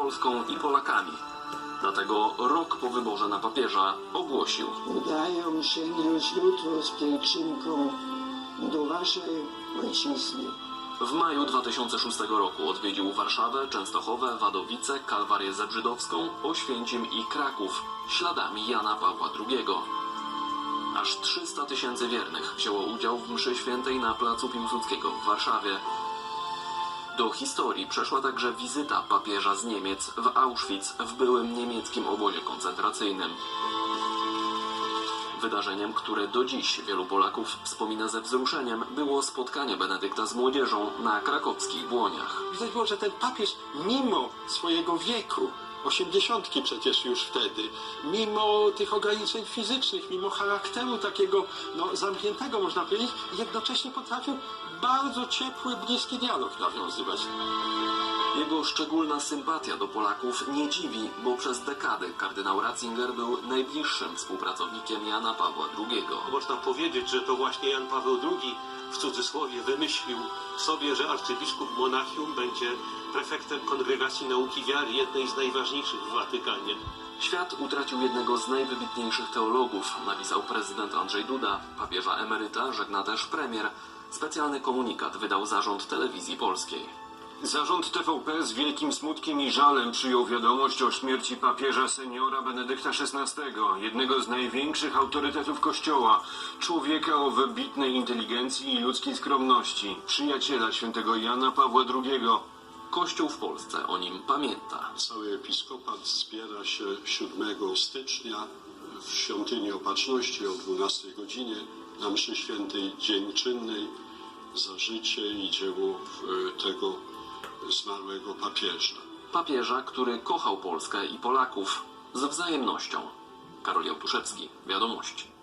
Polską i Polakami. Dlatego rok po wyborze na papieża ogłosił Udają się jutro z pielgrzymką do waszej ojczyzny. W maju 2006 roku odwiedził Warszawę, Częstochowę, Wadowice, Kalwarię Zebrzydowską, Oświęcim i Kraków śladami Jana Pawła II. Aż 300 tysięcy wiernych wzięło udział w mszy świętej na placu Piłsudskiego w Warszawie. Do historii przeszła także wizyta papieża z Niemiec w Auschwitz w byłym niemieckim obozie koncentracyjnym. Wydarzeniem, które do dziś wielu Polaków wspomina ze wzruszeniem, było spotkanie Benedykta z młodzieżą na krakowskich błoniach. Widać było, że ten papież mimo swojego wieku, osiemdziesiątki przecież już wtedy, mimo tych ograniczeń fizycznych, mimo charakteru takiego no, zamkniętego można powiedzieć, jednocześnie potrafił bardzo ciepły, bliski dialog nawiązywać. Jego szczególna sympatia do Polaków nie dziwi, bo przez dekady kardynał Ratzinger był najbliższym współpracownikiem Jana Pawła II. Można powiedzieć, że to właśnie Jan Paweł II w cudzysłowie wymyślił sobie, że arcybiskup Monachium będzie prefektem Kongregacji Nauki Wiary, jednej z najważniejszych w Watykanie. Świat utracił jednego z najwybitniejszych teologów, napisał prezydent Andrzej Duda. Papieża emeryta żegna też premier. Specjalny komunikat wydał zarząd telewizji polskiej. Zarząd TVP z wielkim smutkiem i żalem przyjął wiadomość o śmierci papieża seniora Benedykta XVI, jednego z największych autorytetów Kościoła, człowieka o wybitnej inteligencji i ludzkiej skromności, przyjaciela świętego Jana Pawła II. Kościół w Polsce o nim pamięta. Cały episkopat zbiera się 7 stycznia w świątyni Opatrzności o 12 godzinie na mszy świętej dziękczynnej za życie i dzieło e, tego zmarłego papieża. Papieża, który kochał Polskę i Polaków z wzajemnością. Karol Jałtuszewski, Wiadomości.